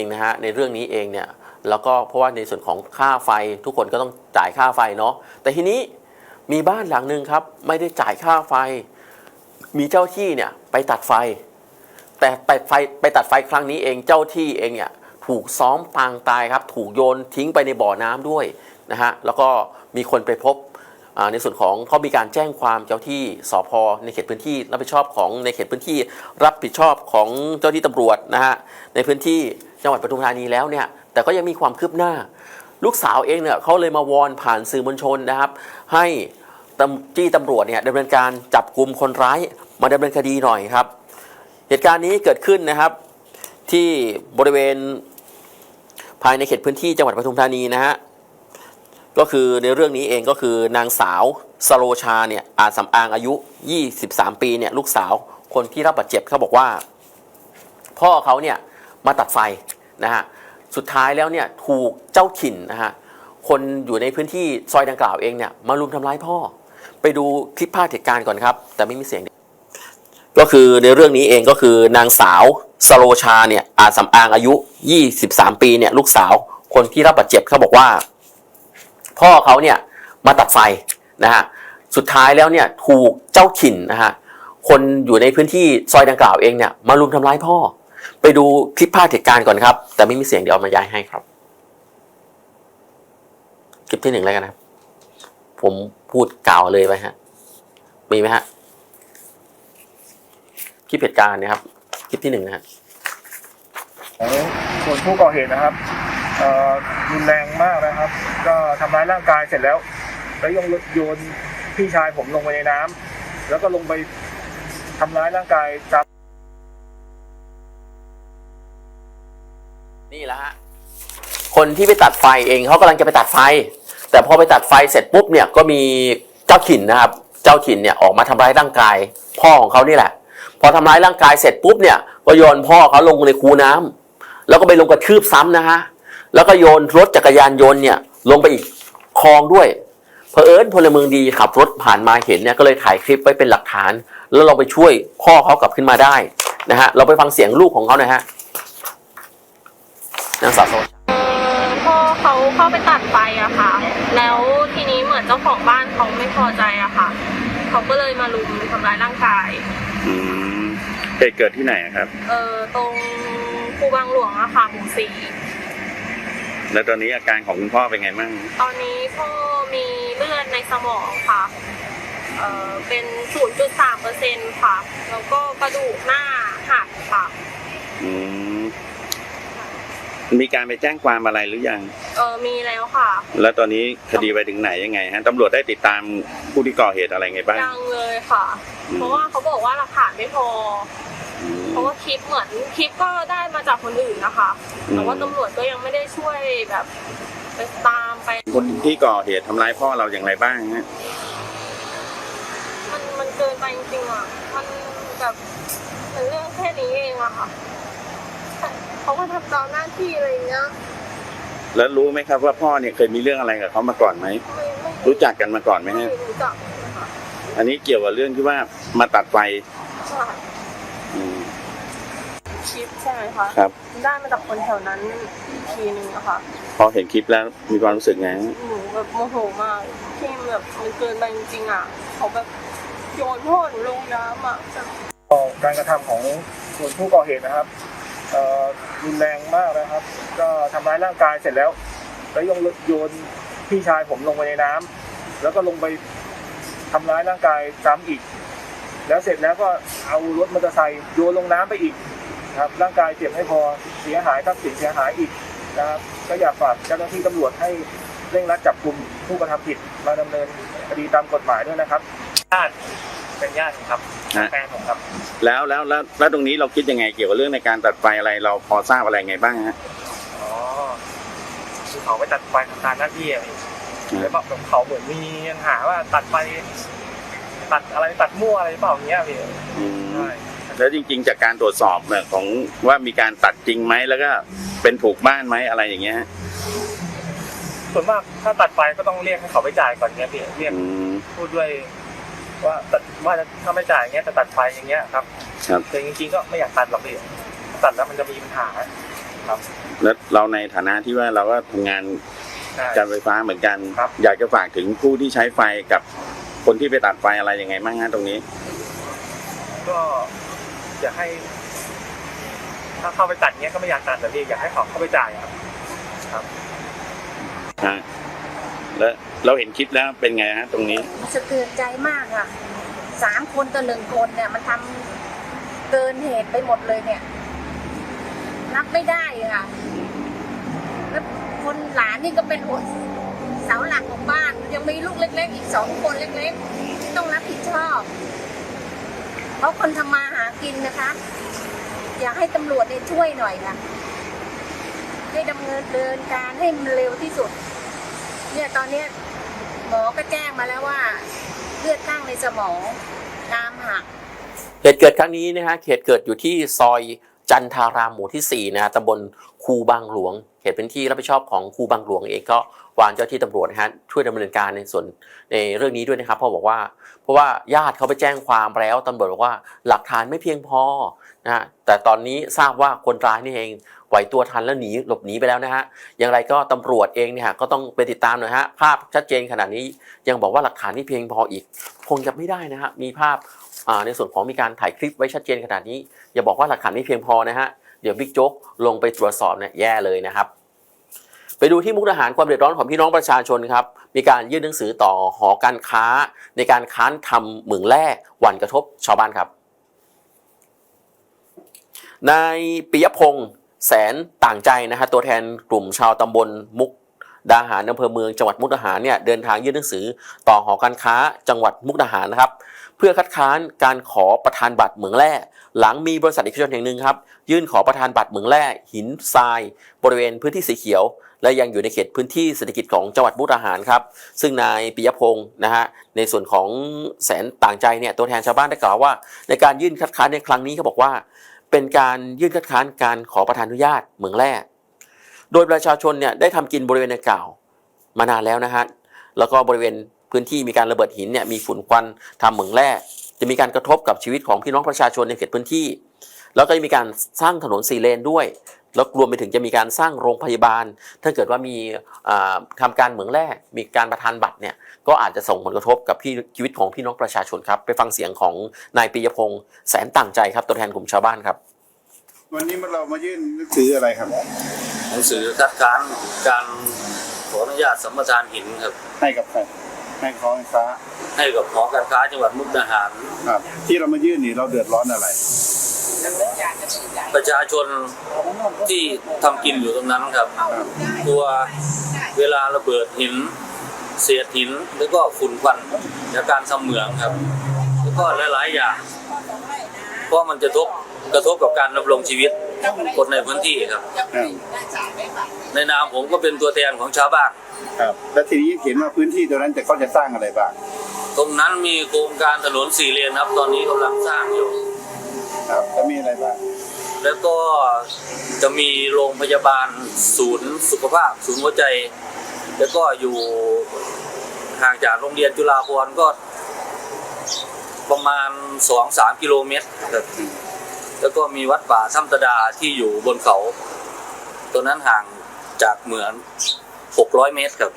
ริงๆนะฮะในเรื่องนี้เองเนี่ยแล้วก็เพราะว่าในส่วนของค่าไฟทุกคนก็ต้องจ่ายค่าไฟเนาะแต่ทีนี้มีบ้านหลังหนึ่งครับ ไม่ได้จ่ายค่าไฟ มีเจ้าที่เนี่ยไปตัดไฟ แต่ไปไฟไปตัดไฟครั้งนี้เองเจ้าที่เองเนี่ยถูกซ้อมปางตายครับ ถูกโยนทิ้งไปในบ่อน้ำด้วยนะฮะแล้วก็มีคนไปพบในส่วนของเขามีการแจ้งความเจ้าที่สพในเขตพื้นที่รับผิดชอบของในเขตพื้นที่รับผิดชอบของเจ้าที่ตำรวจนะฮะในพื้นที่ จังหวัดปทุมธานีแล้วเนี่ยแต่ก็ยังมีความคืบหน้า ลูกสาวเองเนี่ยเขาเลยมาวอนผ่านสื่อมวลชนนะครับ ให้จี้ตำรวจเนี่ยดำเนินการจับกลุ่มคนร้ายมาดำเนินคดีหน่อยครับ เหตุการณ์นี้เกิดขึ้นนะครับ ที่บริเวณภายในเขตพื้นที่จังหวัดปทุมธานีนะฮะก็คือในเรื่องนี้เองก็คือนางสาวสโลชาเนี่ยอาจสำอางอายุ 23 ปีเนี่ยลูกสาวคนที่รับบาดเจ็บเขาบอกว่า พ่อเขาเนี่ย มาตัดไฟนะฮะสุดท้ายแล้วเนี่ยถูกเจ้าถิ่นนะฮะคนอยู่ในพื้นที่ซอยดังกล่าวเองเนี่ยมารุมทำร้ายพ่อ ไปดูคลิปภาพเหตุการณ์ก่อนครับ แต่ไม่มีเสียง ก็คือในเรื่องนี้เองก็คือนางสาวสโลชาเนี่ยอาจสำอางอายุ 23 ปีเนี่ยลูกสาวคนที่รับบาดเจ็บเขาบอกว่า พ่อเขาเนี่ยมาตัดไฟนะฮะสุดท้ายแล้วเนี่ยถูกเจ้าถิ่นนะฮะคนอยู่ในพื้นที่ซอยดังกล่าวเองเนี่ยมารุมทำร้ายพ่อ ไปดูคลิปภาพเหตุการณ์ก่อนครับ แต่ไม่มีเสียงเดี๋ยวเอามาย้ายให้ครับ คลิปที่หนึ่งแล้วกันนะครับผมพูดกล่าวเลยไปฮะ มีไหมฮะ คลิปเหตุการณ์เนะครับ คลิปที่หนึ่งนะฮะส่วนผู้ก่อเหตุนะครับอ่อรุนแรงมากนะครับ ก็ทำร้ายร่างกายเสร็จแล้ว แล้วยังโยนพี่ชายผมลงไปในน้ำแล้วก็ลงไปทำร้ายร่างกายตาม นี่แหละฮะคนที่ไปตัดไฟเองเขากำลังจะไปตัดไฟ แต่พอไปตัดไฟเสร็จปุ๊บเนี่ยก็มีเจ้าถิ่นนะครับ เจ้าถิ่นเนี่ยออกมาทำร้ายร่างกาย พ่อของเขานี่แหละ พอทำร้ายร่างกายเสร็จปุ๊บเนี่ยก็โยนพ่อเขาลงในคูน้ำแล้วก็ไปลงกระทืบซ้ำนะฮะแล้วก็โยนรถจักรยานยนต์เนี่ยลงไปอีกคลองด้วยเผอิญพลเมืองดีขับรถผ่านมาเห็นเนี่ยก็เลยถ่ายคลิปไว้เป็นหลักฐาน แล้วเราไปช่วยพ่อเขากลับขึ้นมาได้นะฮะเราไปฟังเสียงลูกของเขาหน่อยฮะ นางสาวโซเออพ่อเขาเข้าไปตัดไฟอะค่ะ แล้วทีนี้เหมือนเจ้าของบ้านเขาไม่พอใจอะค่ะ เขาก็เลยมาลุมทำร้ายร่างกาย อืมเหตุเกิดที่ไหนอะครับ เออตรงคูบางหลวงอะค่ะหมู่สี่แล้วตอนนี้อาการของคุณพ่อเป็นไงบ้างตอนนี้พ่อมีเลือดในสมองค่ะ เออเป็น 0.3เปอร์เซ็นต์ค่ะ แล้วก็กระดูกหน้าหักค่ะ อืม มีการไปแจ้งความอะไรหรือยัง เออมีแล้วค่ะ แล้วตอนนี้คดีไปถึงไหนยังไงฮะตำรวจได้ติดตามผู้ที่ก่อเหตุอะไรไงบ้าง ยังเลยค่ะอืมเพราะว่าเขาบอกว่าหลักฐานไม่พออืมเพราะว่าคลิปเหมือนคลิปก็ได้มาจากคนอื่นนะคะอืมแต่ว่าตำรวจก็ยังไม่ได้ช่วยแบบไปตามไป คนที่ก่อเหตุทำร้ายพ่อเราอย่างไรบ้างฮะ มันมันเกินไปจริงๆอะ มันแบบเป็นเรื่องแค่นี้เองอะค่ะแต่ เขาก็ทำตามหน้าที่อะไรอย่างเงี้ยแล้วรู้ไหมครับว่าพ่อเนี่ยเคยมีเรื่องอะไรกับเขามาก่อนไหม ไม่ไม่รู้จักกันมาก่อนไหมไม่ฮะ รู้จักเลยค่ะอันนี้เกี่ยวกับเรื่องที่ว่ามาตัดไฟใช่อืมคลิปใช่ไหมคะครับ ได้มาจากคนแถวนั้นอีกทีนึงอะค่ะ พอเห็นคลิปแล้วมีความรู้สึกไงฮะหนูแบบโมโหมากที่แบบมันเกินไปจริงๆอะ เขาแบบโยนพ่อหนูลงน้ำอะแบบการกระทำของส่วนผู้ก่อเหตุนะครับเอ่อ รุนแรงมากนะครับ ก็ทำร้ายร่างกายเสร็จแล้ว แล้วยังโยนพี่ชายผมลงไปในน้ำแล้วก็ลงไปทำร้ายร่างกายซ้ำอีก แล้วเสร็จแล้วก็เอารถมอเตอร์ไซค์โยนลงน้ำไปอีกครับร่างกายเจ็บไม่พอเสียหายทรัพย์สินเสียหายอีกนะครับ ก็อยากฝากเจ้าหน้าที่ตำรวจให้เร่งรัดจับกลุ่มผู้กระทำผิดมาดำเนินคดีตามกฎหมายด้วยนะครับ เป็นญาติครับฮะ แฟนผมครับ แล้วแล้วแล้วแล้วตรงนี้เราคิดยังไงเกี่ยวกับเรื่องในการตัดไฟอะไรเราพอทราบอะไรไงบ้างฮะ อ๋อคือเขาไปตัดไฟทำตามหน้าที่อะพี่แล้วแบบเขาเหมือนมีปัญหาว่าตัดไฟตัดอะไรตัดมั่วอะไรหรือเปล่าอย่างเงี้ยพี่อืมใช่แล้วจริง ๆ จากการตรวจสอบเนี่ยของว่ามีการตัดจริงไหมแล้วก็เป็นถูกบ้านไหมอะไรอย่างเงี้ยฮะส่วนมากถ้าตัดไฟก็ต้องเรียกให้เขาไปจ่ายก่อนเงี้ยพี่เรียกอืมพูดด้วย ว่าตัดว่าจะถ้าไม่จ่ายอย่างเงี้ยจะตัดไฟอย่างเงี้ยครับครับแต่จริงๆก็ไม่อยากตัดหรอกพี่ตัดแล้วมันจะมีปัญหาคครับ แล้วเราในฐานะที่ว่าเราก็ทำงานใช่การไฟฟ้าเหมือนกัน ครับ อยากจะฝากถึงผู้ที่ใช้ไฟกับคนที่ไปตัดไฟอะไรยังไงบ้างฮะตรงนี้ ก็อยากให้ ถ้าเข้าไปตัดเนี้ยก็ไม่อยากตัดแต่พี่อยากให้เขาเข้าไปจ่ายครับฮะแล้ว เราเห็นคลิปแล้วเป็นไงฮะตรงนี้ สะเทือนใจมากค่ะสามคนต่อหนึ่งคนเนี่ย มันทำเกินเหตุไปหมดเลยเนี่ย รับไม่ได้ค่ะ แล้วคนหลานนี่ก็เป็นหัวเสาหลักของบ้าน ยังมีลูกเล็ก ๆ อีกสองคนเล็กๆที่ต้องรับผิดชอบ เพราะคนทำมาหากินนะคะ อยากให้ตำรวจเนี่ยช่วยหน่อยค่ะ ให้ดำเนินเดินการให้มันเร็วที่สุด เนี่ยตอนเนี้ย หมอก็แจ้งมาแล้วว่าเลือดข้างในสมองกรามหัก เหตุเกิดครั้งนี้นะฮะเหตุเกิดอยู่ที่ซอยจันทารามหมู่ที่ 4 นะฮะตำบลคูบางหลวง เขตเป็นที่รับผิดชอบของคูบางหลวงเองก็วานเจ้าที่ตำรวจนะฮะช่วยดำเนินการในส่วนในเรื่องนี้ด้วยนะครับพราะบอกว่า เพราะว่าญาติเขาไปแจ้งความแล้วตำรวจบอกว่าหลักฐานไม่เพียงพอนะฮะแต่ตอนนี้ทราบว่าคนร้ายนี่เอง ไหวตัวทันแล้วหนีหลบหนีไปแล้วนะฮะอย่างไรก็ตำรวจเองเนี่ยก็ต้องไปติดตามหน่อยฮะภาพชัดเจนขนาดนี้ยังบอกว่าหลักฐานไม่เพียงพออีก คงจะไม่ได้นะฮะมีภาพาในส่วนของมีการถ่ายคลิปไว้ชัดเจนขนาดนี้ อย่าบอกว่าหลักฐานไม่เพียงพอนะฮะเดี๋ยวบิ๊กโจ๊กลงไปตรวจสอบเนี่ยแย่เลยนะครับไปดูที่มุกดาหารความเดือดร้อนของพี่น้องประชาชนครับ มีการยื่นหนังสือต่อหอการค้า ในการค้านทำเหมืองแร่หวั่นกระทบชาวบ้านครับ นายปิยพงษ์ แสนต่างใจนะฮะตัวแทนกลุ่มชาวตำบลมุกดาหารอำเภอเมืองจังหวัดมุกดาหารเนี่ยเดินทางยื่นหนังสือต่อหอการค้าจังหวัดมุกดาหารนะครับ เพื่อคัดค้านการขอประธานบัตรเหมืองแร่หลังมีบริษัทเอกชนแห่งหนึ่งครับ ยื่นขอประธานบัตรเหมืองแร่หินทราย บริเวณพื้นที่สีเขียว และยังอยู่ในเขตพื้นที่เศรษฐกิจของจังหวัดมุกดาหารครับซึ่งนายปิยพงศ์นะฮะในส่วนของแสนต่างใจเนี่ยตัวแทนชาวบ้านได้กล่าวว่า ในการยื่นคัดค้านในครั้งนี้เขาบอกว่า เป็นการยื่นคัดค้านการขอประธานอนุญาตเหมืองแร่โดยประชาชนเนี่ยได้ทำกินบริเวณดังกล่าวมานานแล้วนะฮะแล้วก็บริเวณพื้นที่มีการระเบิดหินเนี่ยมีฝุ่นควันทำเหมืองแร่จะมีการกระทบกับชีวิตของพี่น้องประชาชนในเขตพื้นที่ แล้วก็มีการสร้างถนนสี่เลนด้วย แล้วรวมไปถึงจะมีการสร้างโรงพยาบาล ถ้าเกิดว่ามีอ่าทำการเหมืองแร่มีการประทานบัตรเนี่ยก็อาจจะส่งผลกระทบกับพี่ชีวิตของพี่น้องประชาชนครับ ไปฟังเสียงของนายปิยพงษ์แสนต่างใจครับตัวแทนกลุ่มชาวบ้านครับ วันนี้เรามายื่นหนังสืออะไรครับหนังสือคัดค้านการขออนุญาตสัมปทานหินครับ ให้กับใครให้ขอไฟฟ้าให้กับหอการค้าจังหวัดมุกดาหารครับ ที่เรามายื่นนี่เราเดือดร้อนอะไร ประชาชนที่ทำกินอยู่ตรงนั้นครับครับ ตัวเวลาระเบิดหิน เศษหินแล้วก็ฝุ่นควันจากการทำเหมืองครับ แล้วก็หลาย ๆ อย่าง เพราะมันจะทบกระทบกับการดำรงชีวิตคนในพื้นที่ครับครับ ในนามผมก็เป็นตัวแทนของชาวบ้านครับแล้วทีนี้เห็นว่าพื้นที่ตรงนั้นจะเขาจะสร้างอะไรบ้าง ตรงนั้นมีโครงการถนนสี่เลนครับ ตอนนี้กำลังสร้างอยู่ ครับจะมีอะไรบ้างแล้วก็จะมีโรงพยาบาลศูนย์สุขภาพ ศูนย์หัวใจ แล้วก็อยู่ห่างจากโรงเรียนจุฬาภรณ์ก็ ประมาณสองสามกิโลเมตรครับแล้วก็มีวัดป่าถ้ำตะดาที่อยู่บนเขาตัวนั้นห่างจากเหมือนหกร้อยเมตรครับ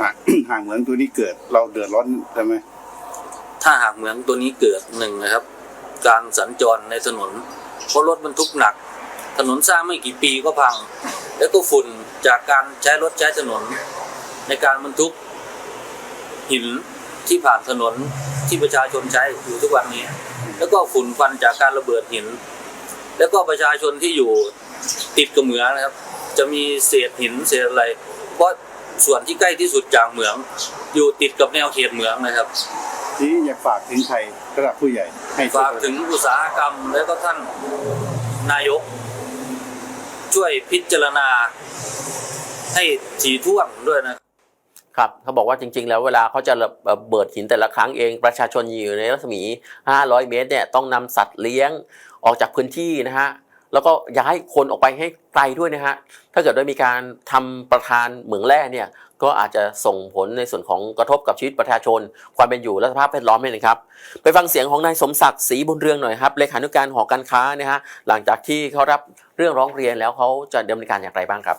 ห่างห่างเหมืองตัวนี้เกิด เราเดือดร้อนใช่ไหมถ้าหากเหมืองตัวนี้เกิดหนึ่งนะครับ การสัญจรในถนนเพราะรถบรรทุกหนัก ถนนสร้างไม่กี่ปีก็พัง แล้วก็ฝุ่นจากการใช้รถใช้ถนน ในการบรรทุกหินที่ผ่านถนนที่ประชาชนใช้อยู่ทุกวันนี้ แล้วก็ฝุ่นควันจากการระเบิดหิน แล้วก็ประชาชนที่อยู่ติดกับเหมืองนะครับ จะมีเศษหินเศษอะไร เพราะส่วนที่ใกล้ที่สุดจากเหมือง อยู่ติดกับแนวเขตเหมืองนะครับ ทีนี้อยากฝากถึงใครระดับผู้ใหญ่ ให้ช่วยฝากถึงอุตสาหกรรมและก็ท่านนายก ช่วยพิจารณา ให้ถี่ถ้วนด้วยนะครับเขาบอกว่าจริง ๆ แล้วเวลาเขาจะระเบิดหินแต่ละครั้งเองประชาชนอยู่ในรัศมี 500 เมตรเนี่ยต้องนำสัตว์เลี้ยงออกจากพื้นที่นะฮะ แล้วก็ย้ายคนออกไปให้ไกลด้วยนะฮะ ถ้าเกิดว่ามีการทำประธานเหมืองแร่เนี่ยก็อาจจะส่งผลในส่วนของกระทบกับชีวิตประชาชน ความเป็นอยู่และสภาพแวดล้อมนี่นะครับไปฟังเสียงของนายสมศักดิ์ศรีบุญเรืองหน่อยครับเลขานุการหอการค้านะฮะหลังจากที่เขารับเรื่องร้องเรียนแล้วเขาจะดำเนินการอย่างไรบ้างครับ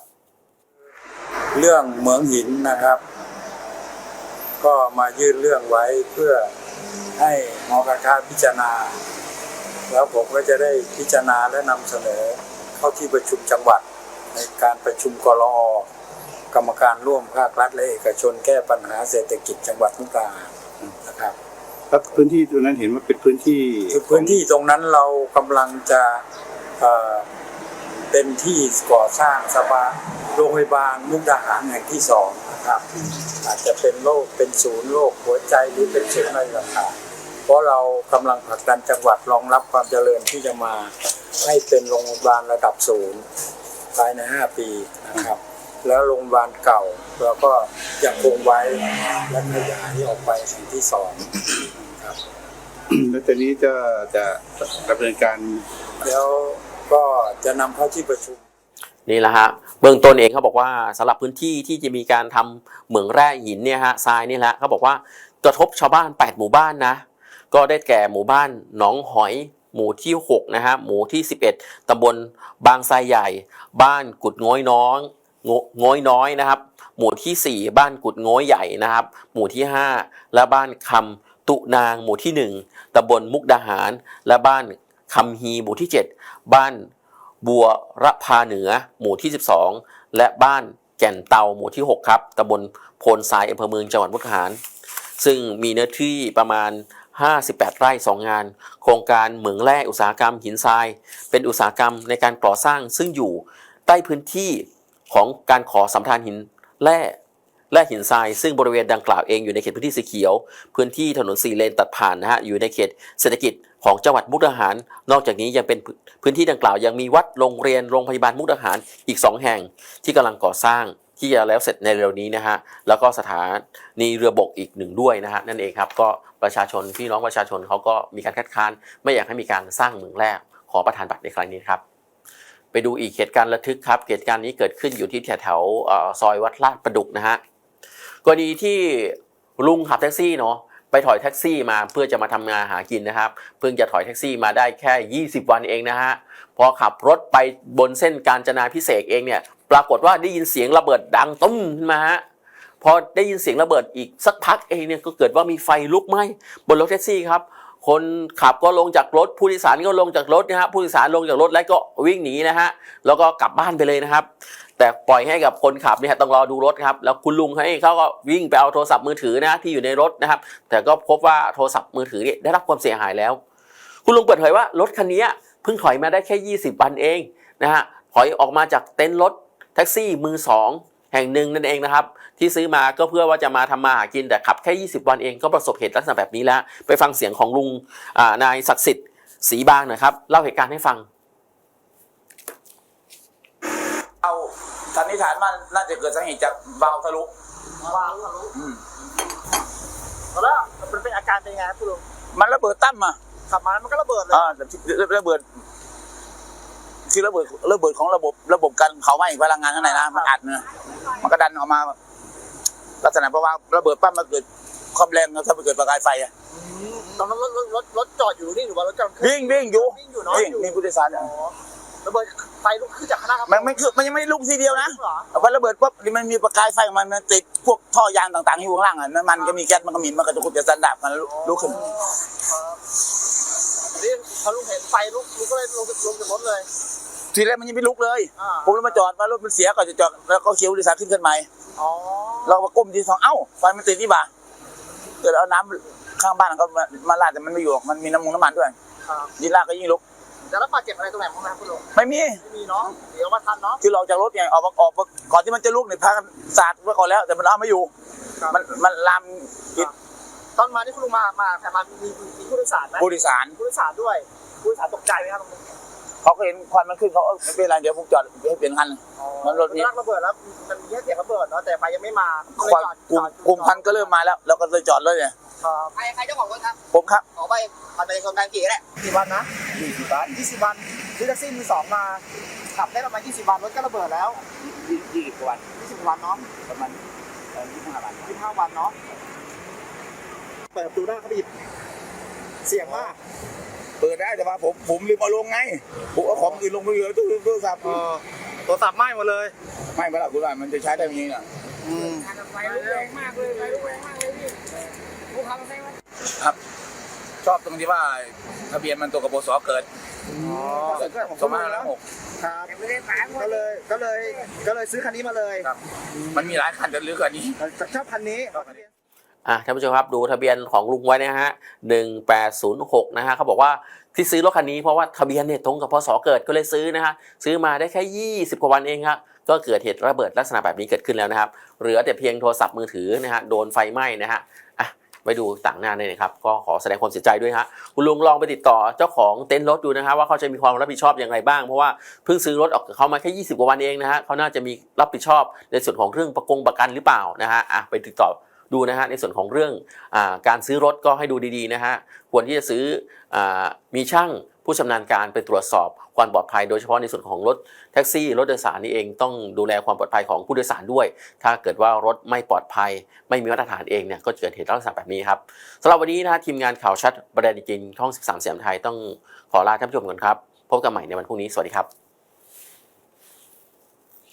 เรื่องเหมืองหินนะครับ ก็มายื่นเรื่องไว้เพื่อให้หอการค้าพิจารณา แล้วผมก็จะได้พิจารณาและนำเสนอเข้าที่ประชุมจังหวัด ในการประชุมกรอกรรมการร่วมภาครัฐและเอกชนแก้ปัญหาเศรษฐกิจจังหวัดมุกดาหารนะครับแล้วพื้นที่ตรงนั้นเห็นว่าเป็นพื้นที่คือพื้นที่ตรงนั้นเรากำลังจะเอ่อเป็นที่ก่อสร้างสภาโรงพยาบาลมุกดาหารแห่งที่สองนะครับ อาจจะเป็นโรคเป็นศูนย์โรคหัวใจหรือเป็นศูนย์อะไรต่างๆ เพราะเรากำลังผลักดันจังหวัดรองรับความเจริญที่จะมาให้เป็นโรงพยาบาลระดับศูนย์ภายใน 5 ปีนะครับ แล้วโรงพยาบาลเก่าเราก็ยังคงไว้และขยายออกไปแห่งที่สองครับแล้วตอนนี้จะจะดำเนินการแล้วก็จะนำเข้าที่ประชุมนี่แหละฮะเบื้องต้นเองเขาบอกว่าสำหรับพื้นที่ที่จะมีการทำเหมืองแร่หินเนี่ยฮะทรายนี่แหละเขาบอกว่ากระทบชาวบ้าน 8 หมู่บ้านนะ ก็ได้แก่หมู่บ้านหนองหอย หมู่ที่6นะฮะหมู่ที่ 11ตำบลบางไทรใหญ่ บ้านกุดง้อยน้องง้อยน้อยนะครับ หมู่ที่ 4 บ้านกุดง้อยใหญ่นะครับ หมู่ที่ 5 และบ้านคำตุนางหมู่ที่ 1ตำบลมุกดาหาร และบ้านคำฮีหมู่ที่ 7 บ้านบัวระพาเหนือ หมู่ที่ 12 และบ้านแก่นเตาหมู่ที่ 6 ครับตำบลโพนทรายอำเภอเมืองจังหวัดมุกดาหาร ซึ่งมีเนื้อที่ประมาณ 58 ไร่2งาน โครงการเหมืองแร่อุตสาหกรรมหินทราย เป็นอุตสาหกรรมในการก่อสร้างซึ่งอยู่ใต้พื้นที่ของการขอสัมทานหินแร่แร่หินทรายซึ่งบริเวณดังกล่าวเองอยู่ในเขตพื้นที่สีเขียว พื้นที่ถนนสี่เลนตัดผ่านนะฮะอยู่ในเขตเศรษฐกิจของจังหวัดมุกดาหาร นอกจากนี้ยังเป็นพื้นที่ดังกล่าวยังมีวัดโรงเรียนโรงพยาบาลมุกดาหารอีก 2 แห่งที่กำลังก่อสร้าง ที่จะแล้วเสร็จในเร็วนี้นะฮะแล้วก็สถานีเรือบกอีกหนึ่งด้วยนะฮะนั่นเองครับก็ประชาชนพี่น้องประชาชนเขาก็มีการคัดค้านไม่อยากให้มีการสร้างเมืองแร่ขอประธานบัตรในครั้งนี้ครับไปดูอีกเหตุการณ์ระทึกครับเหตุการณ์นี้เกิดขึ้นอยู่ที่แถวๆซอยวัดลาดประดุกนะฮะกรณีที่ลุงขับแท็กซี่เนาะไปถอยแท็กซี่มาเพื่อจะมาทำงานหากินนะครับ เพิ่งจะถอยแท็กซี่มาได้แค่ 20 วันเองนะฮะพอขับรถไปบนเส้นกาญจนาพิเศษเองเนี่ย ปรากฏว่าได้ยินเสียงระเบิดดังตุ้มขึ้นมาฮะพอได้ยินเสียงระเบิดอีกสักพักเองเนี่ยก็เกิดว่ามีไฟลุกไหม้บนรถแท็กซี่ครับ คนขับก็ลงจากรถ ผู้โดยสารก็ลงจากรถนะฮะผู้โดยสารลงจากรถแล้วก็วิ่งหนีนะฮะแล้วก็กลับบ้านไปเลยนะครับ แต่ปล่อยให้กับคนขับเนี่ยต้องรอดูรถครับแล้วคุณลุงให้เขาก็วิ่งไปเอาโทรศัพท์มือถือนะที่อยู่ในรถนะครับ แต่ก็พบว่าโทรศัพท์มือถือเนี่ยได้รับความเสียหายแล้ว คุณลุงเปิดเผยว่ารถคันนี้เพิ่งถอยมาได้แค่ 20 วันเองนะฮะถอยออกมาจากเต็นท์รถ แท็กซี่มือสองแห่งหนึ่งนั่นเองนะครับ ที่ซื้อมาก็เพื่อว่าจะมาทำมาหากินแต่ขับแค่ 20 วันเองก็ประสบเหตุลักษณะแบบนี้แล้ว ไปฟังเสียงของลุงอ่านายศักดิ์สิทธิ์ศรีบางหนะครับ เล่าเหตุการณ์ให้ฟัง เอาสันนิษฐานว่าน่าจะเกิดสาเหตุจากวาล์วทะลุวางทะลุอืมแล้วมันเป็นอาการเป็นยังไงครับคุณลุงมันระเบิดตั้มมาขับมามันก็ระเบิดเลยอ่าระเบิด คือระเบิดระเบิดของระบบระบบการเผาไหม้พลังงานข้างในนะมันอัดเนะมันก็ดันออกมาลักษณะเพราะว่าระเบิดปั๊มมันเกิดความแรงแล้วถ้ามันเกิดประกายไฟอะตอนนั้นรถรถรถรถจอดอยู่นี่หรือว่ารถจอดวิ่งวิ่งอยู่วิ่งอยู่เนาะวิ่งอยู่มีผู้โดยสารอยู่ระเบิดไฟลุกขึ้นจากข้างหน้าครับมันไม่คือมันยังไม่ลุกทีเดียวนะเหรอพอระเบิดปุ๊บมันมีประกายไฟของมันมันติดพวกท่อยางต่างๆที่อยู่ข้างล่างอะน้ำมันก็มีแก๊สมันก็มีมันก็จะคุดจะสันดับกันลุกขึ้นนี่พอลุงเห็นไฟลุกลุงก็เลยลงจากลงจากรถเลย ทีแรกมันยังไม่ลุกเลย อ่า ผมเลยมาจอดว่ารถมันเสียก่อนจะจอดแล้วก็เคียวผู้โดยสารขึ้นกันใหม่ อ๋อเราก็ก้มทีสองเอ้าไฟมันติดนี่บ่าเกิดเอาน้ำข้างบ้านก็มามาลาดแต่มันไม่อยู่หรอกมันมีน้ำมันน้ำมันด้วยครับยิ่งลาดก็ยิ่งลุก จะรับบาดเจ็บอะไรตรงไหนบ้างคุณลุงไม่มี ไม่มีเนาะเดี๋ยวมาทันเนาะ คือเราจากรถไงออกมาออกมาก่อนที่มันจะลุกเนี่ยพากันสาดไว้ก่อนแล้ว แต่มันเอาไม่อยู่ ครับ มันมันลามติดตอนมาที่คุณลุงมามาใครมามีมีมีผู้โดยสารไหมผู้โดยสารผู้โดยสารด้วยผู้โดยสารตกใจไหมครับตรงนี้ เขาก็เห็นควันมันขึ้นเขาเออไม่เป็นไรเดี๋ยวผมจอดให้เปลี่ยนคันมันรถนี้มันระเบิดแล้วมันมีแค่เสียงระเบิดเนาะแต่ไฟยังไม่มาควันกลุ่มกลุ่มควันก็เริ่มมาแล้วเราก็เลยจอดเลยเนี่ยใครใครเจ้าของรถครับผมครับขอไปพันไปโครงการกี่แหละกี่วันนะยี่สิบวันยี่สิบวันซื้อแท็กซี่มือสองมาขับได้ประมาณ20วันรถก็ระเบิดแล้วยี่ยี่สิบกว่าวัน20วันเนาะประมาณยี่สิบห้าวัน25วันเนาะเปิดประตูได้เขาไปหยิบเสี่ยงมาก เปิดได้แต่ว่าผมผมลืมเอาลงไงผมเอาของอื่นลงไปเลยตู้โทรศัพท์เออโทรศัพท์ไหม้หมดเลยไม่เวลาคุณว่ามันจะใช้ได้ยังไงน่ะอืมครับ ชอบตรงที่ว่าทะเบียนมันตัวกับโบสเกิดอ๋อสองพันห้าร้อยหกครับก็เลยก็เลยก็เลยซื้อคันนี้มาเลยครับมันมีหลายคันแต่เหลือกว่านี้ชอบคันนี้ อะท่านผู้ชมครับดูทะเบียนของลุงไว้นะฮะหนึ่งแปดศูนย์หกนะฮะเขาบอกว่าที่ซื้อรถคันนี้เพราะว่าทะเบียนเนี่ยตรงกับพศเกิดก็เลยซื้อนะฮะซื้อมาได้แค่ 20 กว่าวันเองครับก็เกิดเหตุระเบิดลักษณะแบบนี้เกิดขึ้นแล้วนะครับเหลือแต่เพียงโทรศัพท์มือถือนะฮะโดนไฟไหม้นะฮะอะไปดูต่างหน้าเลยนะครับก็ขอแสดงความเสียใจด้วยฮะคุณลุงลองไปติดต่อเจ้าของเต็นท์รถดูนะฮะว่าเขาจะมีความรับผิดชอบอย่างไรบ้างเพราะว่าเพิ่งซื้อรถออกเขามาแค่20 กว่าวันเองนะฮะเขาน่าจะมีรับผิดชอบในส่วนของเรื่องประกงประกันหรือเปล่านะฮะอะไปติดต่อ ดูนะฮะในส่วนของเรื่องอการซื้อรถก็ให้ดูดีๆนะฮะควรที่จะซื้ออมีช่างผู้ชำนาญการไปตรวจสอบความปลอดภัยโดยเฉพาะในส่วนของรถแท็กซี่ รถโดยสารนี่เองต้องดูแลความปลอดภัยของผู้โดยสารด้วย ถ้าเกิดว่ารถไม่ปลอดภัย ไม่มีมาตรฐานเองเนี่ยก็เกิดเหตุลักษณะแบบนี้ครับสำหรับวันนี้นะฮะทีมงานข่าวชัดประเด็นจริงช่อง 13 เสียงไทยต้องขอลาท่านผู้ชมก่อนครับพบกันใหม่ในวันพรุ่งนี้สวัสดีครับ